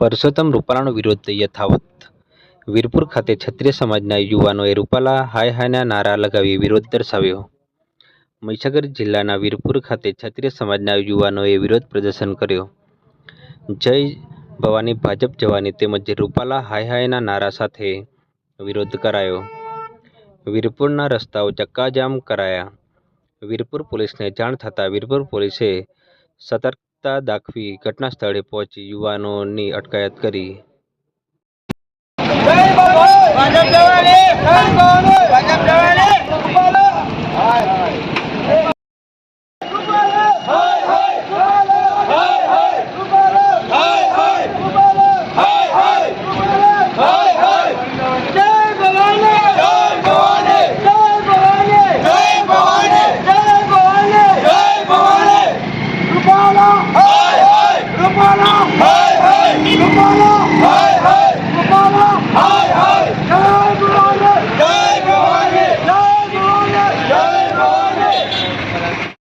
પરસોત્તમ રૂપાલાનો વિરોધ યથાવત. વીરપુર ખાતે ક્ષત્રિય સમાજના યુવાનોએ રૂપાલા હાય હાયના નારા લગાવી વિરોધ દર્શાવ્યો. મહીસાગર જિલ્લાના વીરપુર ખાતે ક્ષત્રિય સમાજના યુવાનોએ વિરોધ પ્રદર્શન કર્યો. જય ભવાની ભાજપ જવાની તેમજ રૂપાલા હાય હાયના નારા સાથે વિરોધ કરાયો. વીરપુરના રસ્તાઓ ચક્કાજામ કરાયા. વીરપુર પોલીસને જાણ થતાં વીરપુર પોલીસે સતર્કતા દાખવી ઘટના સ્થળે પહોંચી યુવાનોની અટકાયત કરી. はいはい。日本